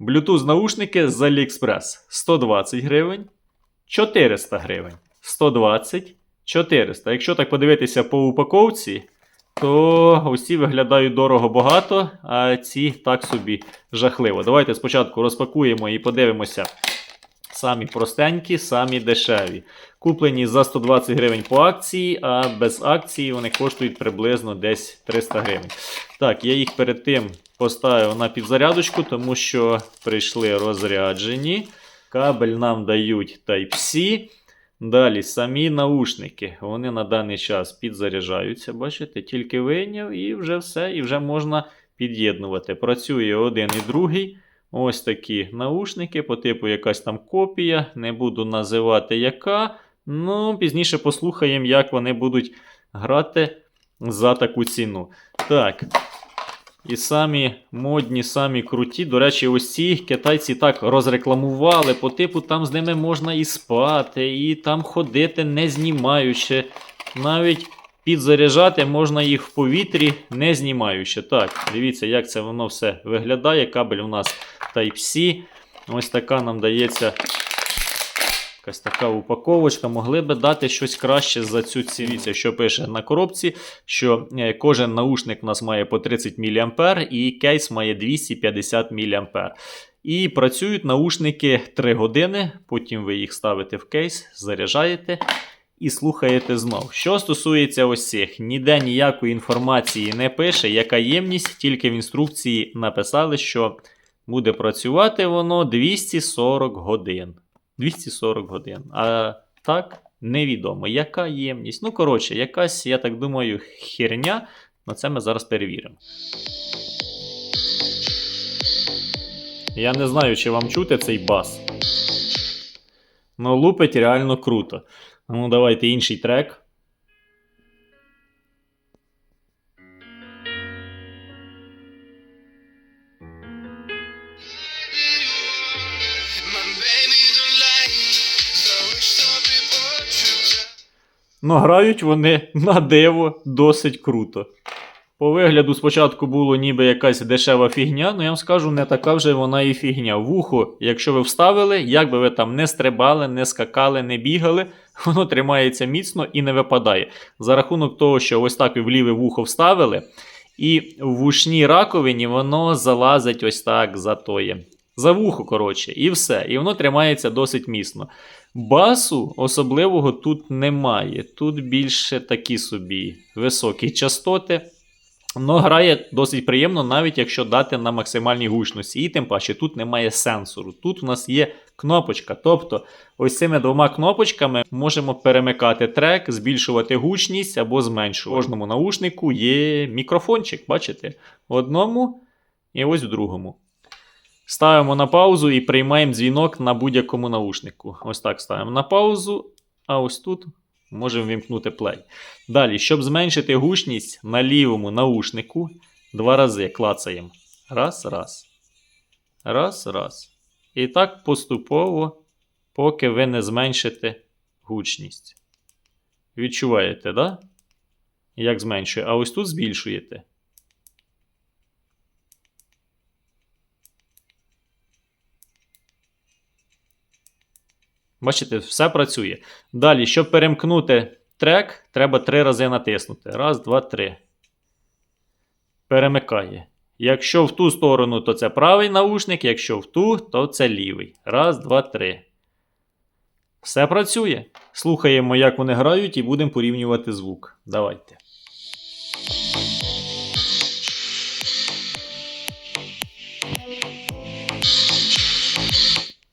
Bluetooth наушники з AliExpress 120 гривень, 400 гривень. 120, 400. Якщо так подивитися по упаковці, то ці виглядають дорого багато, а ці так собі жахливо. Давайте спочатку розпакуємо і подивимося. Самі простенькі, самі дешеві. Куплені за 120 гривень по акції, а без акції вони коштують приблизно десь 300 гривень. Так, я їх перед тим поставив на підзарядочку, тому що прийшли розряджені. Кабель нам дають Type-C. Далі самі наушники. Вони на даний час підзаряджаються. Бачите, тільки вийняв і вже все, і вже можна під'єднувати. Працює один і другий. Ось такі наушники, по типу якась там копія. Не буду називати яка. Ну, пізніше послухаємо, як вони будуть грати за таку ціну. Так. І самі модні, самі круті. До речі, ось ці китайці так розрекламували. По типу там з ними можна і спати, і там ходити не знімаючи. Навіть підзаряджати можна їх в повітрі, не знімаючи. Так, дивіться, як це воно все виглядає. Кабель у нас Type-C. Ось така нам дається. Якась така упаковочка. Могли би дати щось краще за цю ціну. Що пише на коробці, що е, кожен наушник у нас має по 30 мА і кейс має 250 мА. І працюють наушники 3 години, потім ви їх ставите в кейс, заряджаєте і слухаєте знов. Що стосується ось цих, ніде ніякої інформації не пише, яка ємність, тільки в інструкції написали, що буде працювати воно 240 годин. 240 годин. А так, невідомо, яка ємність. Ну, коротше, якась, я так думаю, херня. На це ми зараз перевіримо. Я не знаю, чи вам чути цей бас. Ну, лупить реально круто. Ну, давайте інший трек. Ну, грають вони на диво досить круто. По вигляду спочатку було ніби якась дешева фігня, ну я вам скажу, не така вже вона і фігня. Вухо, якщо ви вставили, як би ви там не стрибали, не скакали, не бігали, воно тримається міцно і не випадає. За рахунок того, що ось так в ліве вухо вставили, і в вушній раковині воно залазить ось так за тоє. За вухо, коротше, і все. І воно тримається досить міцно. Басу особливого тут немає. Тут більше такі собі високі частоти. Но грає досить приємно, навіть якщо дати на максимальній гучності. І тим паче тут немає сенсору. Тут у нас є кнопочка. Тобто, ось цими двома кнопочками можемо перемикати трек, збільшувати гучність або зменшувати. В кожному наушнику є мікрофончик, бачите? В одному і ось в другому. Ставимо на паузу і приймаємо дзвінок на будь-якому наушнику. Ось так ставимо на паузу, а ось тут можемо вімкнути плей. Далі, щоб зменшити гучність на лівому наушнику, два рази клацаємо. Раз, раз. Раз, раз. І так поступово, поки ви не зменшите гучність. Відчуваєте, да? Як зменшує? А ось тут збільшуєте. Бачите, все працює. Далі, щоб перемкнути трек, треба три рази натиснути. Раз, два, три. Перемикає. Якщо в ту сторону, то це правий наушник, якщо в ту, то це лівий. Раз, два, три. Все працює. Слухаємо, як вони грають, і будемо порівнювати звук. Давайте.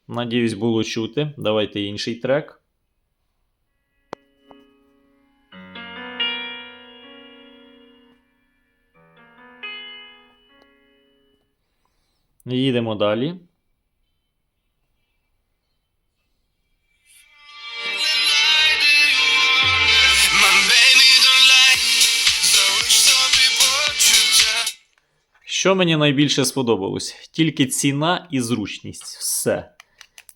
Надіюсь, було чути. Давайте інший трек. Їдемо далі. Що мені найбільше сподобалось? Тільки ціна і зручність. Все.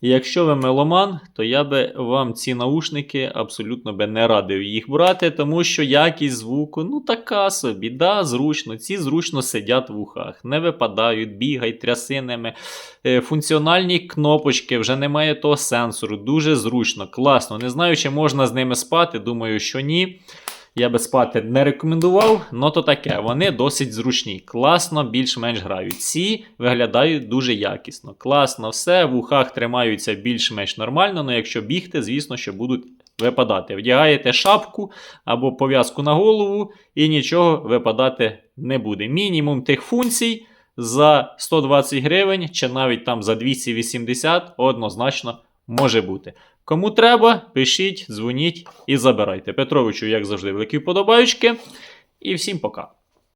Якщо ви меломан, то я би вам ці наушники абсолютно би не радив їх брати, тому що якість звуку, ну така собі, да, зручно. Ці зручно сидять в ухах, не випадають, бігають трясинами. Е, Функціональні кнопочки, вже немає того сенсору, дуже зручно, класно. Не знаю, чи можна з ними спати, думаю, що ні. Я би спати не рекомендував, но то таке. Вони досить зручні. Класно, більш-менш грають. Ці виглядають дуже якісно. Класно все, в ухах тримаються більш-менш нормально, але якщо бігти, звісно, що будуть випадати. Вдягаєте шапку або пов'язку на голову, і нічого випадати не буде. Мінімум тих функцій за 120 гривень, чи навіть там за 280 однозначно може бути. Кому треба, пишіть, дзвоніть і забирайте. Петровичу, як завжди, великі вподобаючки. І всім пока.